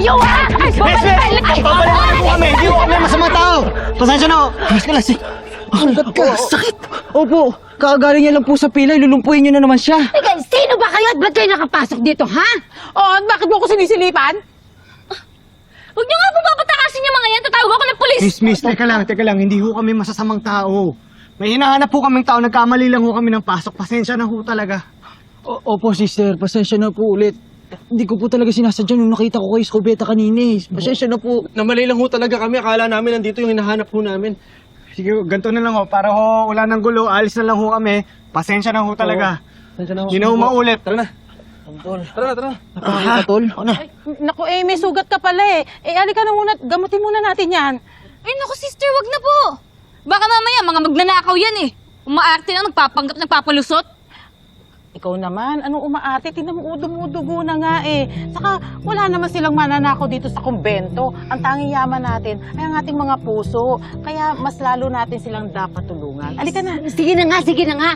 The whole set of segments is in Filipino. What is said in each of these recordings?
kayo, ha? Babalik kayo! Babalik po kami! Hindi po kami masamang tao! Pasensya na ho! Mas ka lang si... Ka, sakit! Opo, kakagaling niya lang po sa pila, ilulumpuin niyo na naman siya. Teka, sino ba kayo at ba't kayo nakapasok dito, ha? Oh, at bakit mo ako sinisilipan? Huwag niyo nga po papatakasin yung mga yan. Tatawag ako ng polis. Miss, miss, teka lang, teka lang. Hindi ho kami masasamang tao. May hinahanap po kaming tao, nagkamali lang ho kami ng pasok. Pasensya na ho talaga. opo, sister. Pasensya na po ulit. Hindi ko po talaga sinasadya nung nakita ko kay Escobeta kanina eh. Pasensya na po. Namali lang ho talaga kami. Akala namin nandito yung hinahanap ho namin. Sige, ganito na lang ho. Para ho, wala nang gulo, alis na lang ho kami. Pasensya na ho talaga. Pasensya na ho. Hindi na ho maulit. Tara na. Tara na, tara na. Napakita, tol. Ako na. Naku, eh, may sugat ka pala eh. Eh, alika na muna, gamutin muna natin yan. Ay, naku, sister, wag na po. Baka mamaya, mga magnanakaw yan eh. Umaarte na, nagpapanggap, nagpapalusot. Ikaw naman, anong umaarte? Tingnan mo, udumudugo na nga eh. Saka, wala naman silang mananakaw dito sa kumbento. Ang tanging yaman natin ay ang ating mga puso. Kaya mas lalo natin silang dapat tulungan. Alika na. Sige na nga, sige na nga.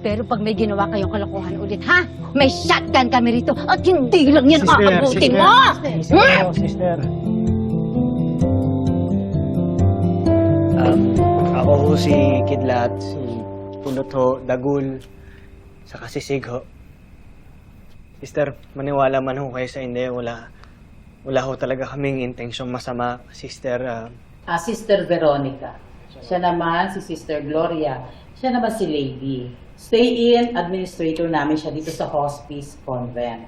Pero pag may ginawa kayong kalokohan ulit, ha? May shotgun kami rito at hindi lang yan Sister, aabutin sister. mo! Sister, sister. Um, ako ho si Kidlat, si Punot ho, Dagul, Sig ho. Sister, maniwala man ho kayo sa hindi, wala, wala ho talaga kaming intensyong masama. Sister, ah, Ah, Sister Veronica. Siya naman si Sister Gloria. Siya naman si Lady. Stay-in administrator namin siya dito sa Hospice Convent.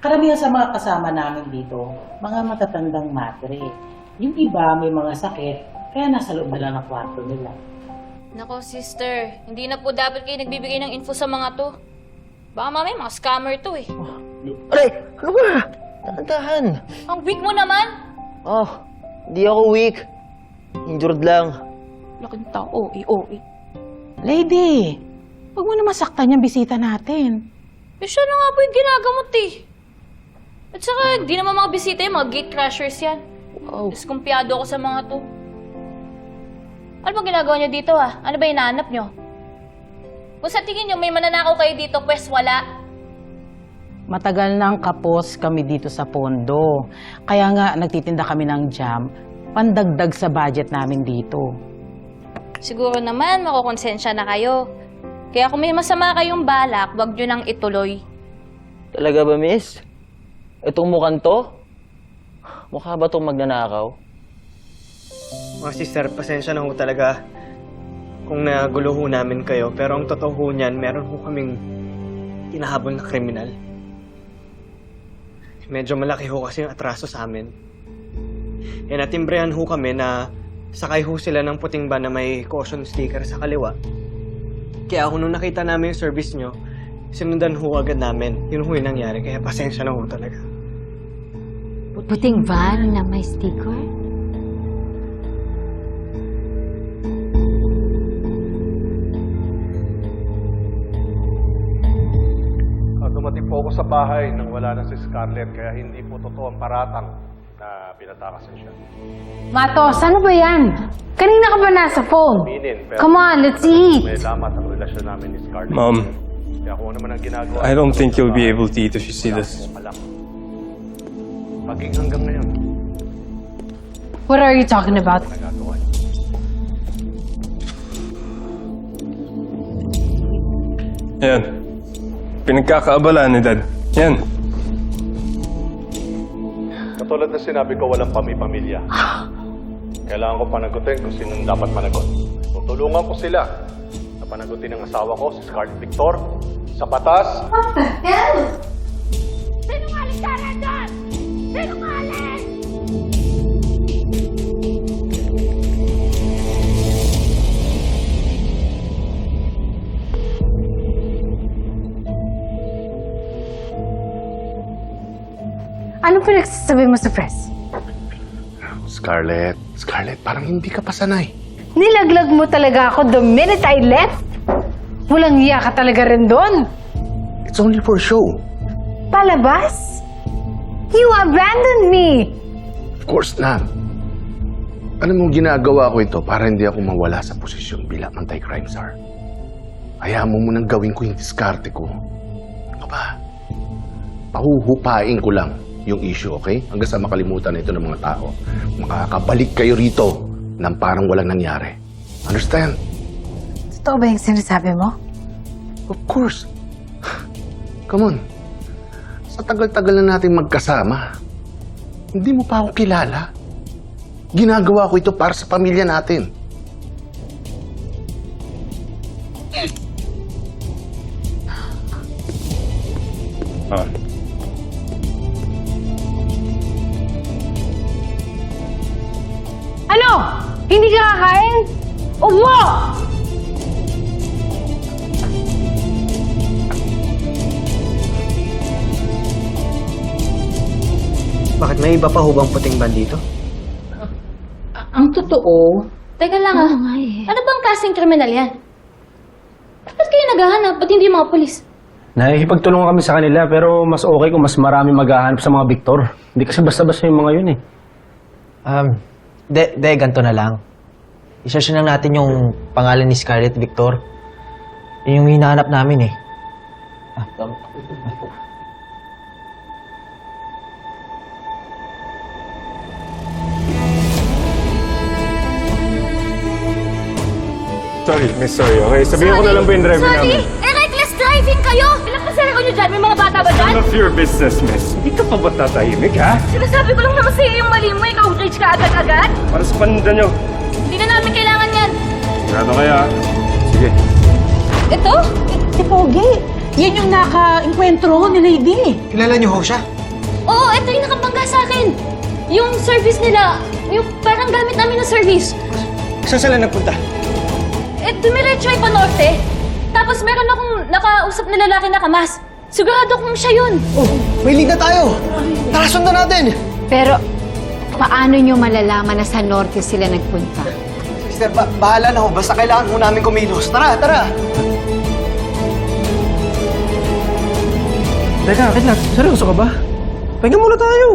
Karamihan sa mga kasama namin dito, mga matatandang madre. Yung iba may mga sakit, kaya nasa loob na lang ng kwarto nila. Nako, sister. Hindi na po dapat kayo nagbibigay ng info sa mga to. Baka mamaya mga scammer to eh. Aray, ano ba? Dahan-dahan. Ang weak mo naman! Oh, di ako weak. Injured lang. Laking tao, i-OE. Lady, huwag mo na masaktan yung bisita natin. Eh, siya na nga po yung ginagamot eh. At saka, hindi naman mga bisita yung mga gate crashers yan. Oh. Diskumpiyado ako sa mga to. Ano ba ginagawa niyo dito ah? Ano ba hinahanap niyo? Kung sa tingin niyo may mananakaw kayo dito, pwes wala. Matagal nang kapos kami dito sa pondo. Kaya nga nagtitinda kami ng jam, pandagdag sa budget namin dito. Siguro naman, makukonsensya na kayo. Kaya kung may masama kayong balak, wag niyo nang ituloy. Talaga ba, miss? Itong mukhang to? Mukha ba itong magnanakaw? Mga sister, pasensya na ho talaga kung nagulo ho namin kayo. Pero ang totoo ho niyan, meron ho kaming hinahabol na kriminal. Medyo malaki ho kasi yung atraso sa amin. E natimbrehan ho kami na sakay ho sila ng puting van na may caution sticker sa kaliwa. Kaya kung nung nakita namin yung service nyo, sinundan ho agad namin. Yun ho yung nangyari, kaya pasensya na ho talaga. Puting van na may sticker? Ako sa bahay nang wala na si Scarlett kaya hindi po totoo ang paratang na pinatakasan siya. Matos, ano ba yan? Kanina ka ba nasa phone? Aminin, pero Come on, let's eat. may lamat ang relasyon namin ni Scarlett. Mom, Kaya kung ano man ang ginagawa, I don't think you'll be able to eat if you see this. alam. Maging hanggang ngayon, What are you talking about? nagagawa niya. Pinagkakaabala ni Dad. Yan. Katulad na sinabi ko, walang pami-pamilya. Kailangan ko panagutin kung sinong dapat managot. Tutulungan ko sila na panagutin ang asawa ko, si Scarlett Victor, sa batas Sinungaling ka rin doon! Sinungaling! Anong pinagsasabi mo sa press? Scarlett, Scarlett, parang hindi ka pa sanay. Nilaglag mo talaga ako the minute I left? Walang iya ka talaga rin doon. It's only for show. Palabas? You abandoned me! Of course not. Alam mo, ginagawa ko ito para hindi ako mawala sa posisyon bilang anti-crime czar. Hayaan mo munang gawin ko yung diskarte ko. Ano ba? Pahuhupain ko lang yung issue, okay? Hanggang sa makalimutan na ito ng mga tao. Makakabalik kayo rito ng parang walang nangyari. Understand? Totoo ba yung sinasabi mo? Of course. Come on. Sa tagal-tagal na natin magkasama, hindi mo pa ako kilala. Ginagawa ko ito para sa pamilya natin. Ah. Umo! Bakit may iba pa hubang puting ban dito? Ang totoo, Teka lang ah. Ano bang klaseng kriminal yan? Ba't kayo naghahanap? Ba't hindi yung mga polis? Nakikipagtulungan kami sa kanila pero mas okay kung mas marami maghahanap sa mga Victor. Hindi kasi basta-basta yung mga yun eh. Um, de, de, ganito na lang. I-search na lang natin yung pangalan ni Scarlett Victor. Yun yung hinahanap namin eh. Ah, tama. Sorry, miss, sorry. Okay, sabihin ko na lang po yung driver namin. Eh, reckless driving kayo! Ilang pasero nyo dyan? May mga bata ba dyan? None of your business, miss. Hindi ka pa ba tatahimik, ha? Sinasabi ko lang naman sa'yo yung mali mo. Ikaw, judge ka agad-agad. Para sa paninda nyo. Hindi na namin kailangan yan. Sigurado kaya? Sige. Ito? Si Pogi, yan yung naka-enkwentro ni Lady. Kilala niyo ho siya? Oo, ito yung nakabangga sa akin. Yung service nila, yung parang gamit namin ng service. Saan sila nagpunta? Eh, dumiretso ay pa norte. Tapos meron akong nakausap na lalaki na kamas. Sigurado kong siya yun. Oh, may lead na tayo! Tara, sundan natin! Pero, paano nyo malalaman na sa norte sila nagpunta? Sister, ba bahala na ho. Basta kailangan ho namin kumilos. Tara, tara! Teka, Kidlat, seryoso ka ba? Pahinga muna tayo.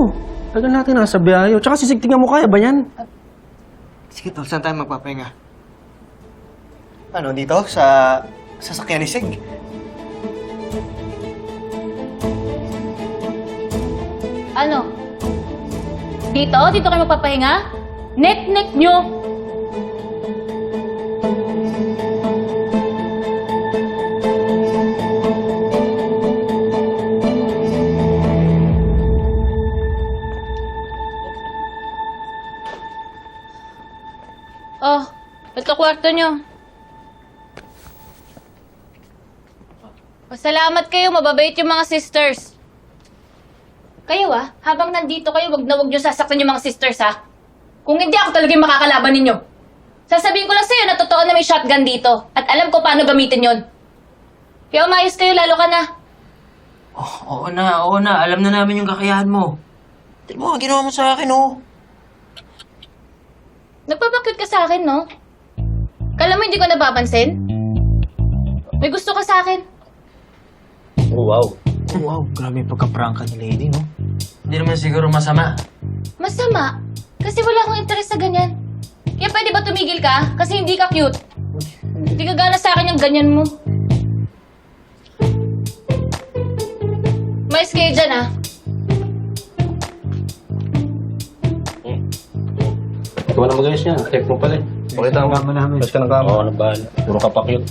Tagal natin nasa biyahe. Tsaka sisigtingan mo kaya ba yan? Sige, tol. Saan tayo magpapahinga? Ano, dito? Sa sasakyan ni Sig? Ano? Dito? Dito kayo magpapahinga? Nek-nek nyo! Oh, ba't ka kwarto nyo? Pasalamat kayo, mababait yung mga sisters. Kayo ah, habang nandito kayo, wag na wag nyo sasaktan yung mga sisters ha. Kung hindi ako talaga yung makakalaban ninyo. Sasabihin ko lang sa'yo na totoo na may shotgun dito. At alam ko paano gamitin yon. Kaya umayos kayo, lalo ka na. Oo na, oo na. Alam na namin yung kakayahan mo. Tignan mo, ginawa mo sa akin, oh. Nagpapakit ka sa akin, no? Kala mo hindi ko napapansin? May gusto ka sa akin. Oh, wow. wow, grabe yung pagka-prangka ni Lady, no? Hindi naman siguro masama. Masama. Kasi wala akong interes sa ganyan. Kaya pwede ba tumigil ka? Kasi hindi ka cute. Hindi ka gana sa akin yung ganyan mo. Mais kayo dyan, ah. Ikaw na mag-ayos niya. Check mo pala eh. Pakita ang kama namin. Tapos ka ng kama. Oo, ano ba? Puro ka pa cute.